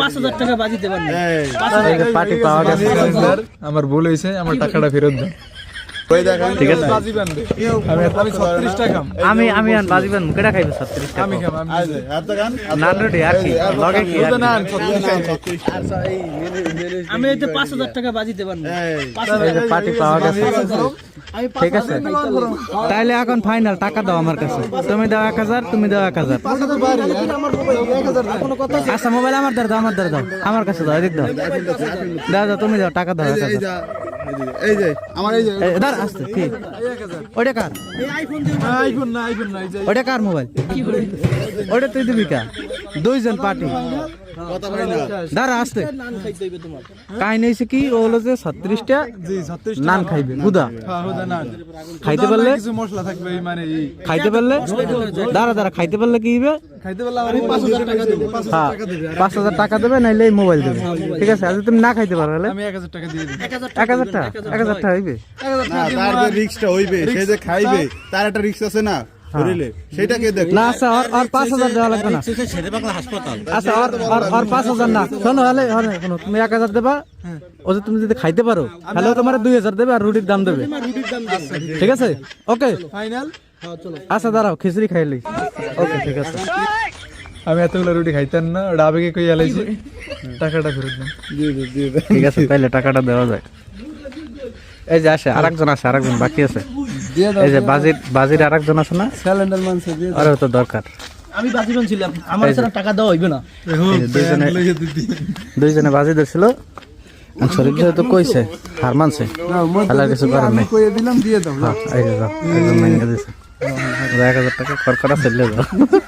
পাঁচ হাজার টাকা বাজি দেবেন এই, পার্টি পাওয়া গেছে। আমার ভুল হয়েছে আমার টাকাটা ফেরত দেন ঠিক আছে। আমি আমি টাকা আন বাজিবেন খাইবে টাকা আমি খাম নান আর কি? লগে কি আর কি? আমি এতে পাঁচ হাজার টাকা বাজি দেবেন এই, এই পার্টি পাওয়া গেছে। ঠিক আছে। তাইলে এখন ফাইনাল টাকা দাও আমার কাছে। তুমি দাও এক হাজার তুমি দাও এক হাজার। আচ্ছা মোবাইল আমার দ্বারা দাও আমার দ্বারা দাও। আমার কাছে দাও এদিক দাও। দাও দাও তুমি দাও টাকা দাও এক এই হাজার। যা, আমার এই যে এই, আসতে কি? ওইটা কার? আইফোন না আইফোন না ওইটা কার মোবাইল? ওইটা তুই দিবি কা? দুইজন পার্টি দাঁড়া আসতে। নান খাইতে হইবে তোমার। কাহিনী হয়েছে কি ও হলো যে ছত্রিশটা নান খাইবে হ্যাঁ হুদা খাইতে পারলে? মশলা থাকবে মানে খাইতে পারলে? দাঁড়া দাঁড়া খাইতে পারলে কি হবে খাইতে পারলে আমার পাঁচ হাজার টাকা দেবো হ্যাঁ পাঁচ হাজার টাকা দেবে নাইলে মোবাইল দেবে। ঠিক আছে আর তুমি না খাইতে পারো তাহলে? এক হাজার টাকা এক হাজার টাকা এক হাজার টাকা হইবে। তার যে রিক্সটা হইবে সে যে খাইবে তার একটা রিক্স আছে না। ধরিলে সেটা কে দেখ। না আচ্ছা ওর পাঁচ হাজার দেওয়া লাগবে না। আচ্ছা ওর ওর ওর পাঁচ হাজার না। শোনো হলে হলে শোনো তুমি এক হাজার দেবা ও যে তুমি যদি খাইতে পারো তাহলে তোমার দুই হাজার দেবে আর রুটির দাম দেবে। ঠিক আছে? ওকে। ফাইনাল? আচ্ছা দাঁড়াও খিচুড়ি খাইলি ওকে ঠিক আছে। আমি এতগুলো রুটি খাইতেন না ওটা আবেগে কই আলাইছি। টাকাটা ফেরত দেন। দিয়ে ঠিক আছে তাইলে টাকাটা দেওয়া যায়। এই যে আসে আরেকজন আছে আরেকজন বাকি আছে। এই যে বাজির বাজির আরেকজন আছে না? ক্যালেন্ডার মানছে দিয়ে আরে তো দরকার। আমি বাজি ছিলাম আমার এছাড়া টাকা দেওয়া হইবে না। দুইজনে দুইজনে বাজি ধরছিল। আর শরীর যেহেতু কইছে হার মানছে। কিছু করার নাই। কইয়ে দিলাম দিয়ে দাও হ্যাঁ, এই মাইনে দিছে। টাকা কর করা চলে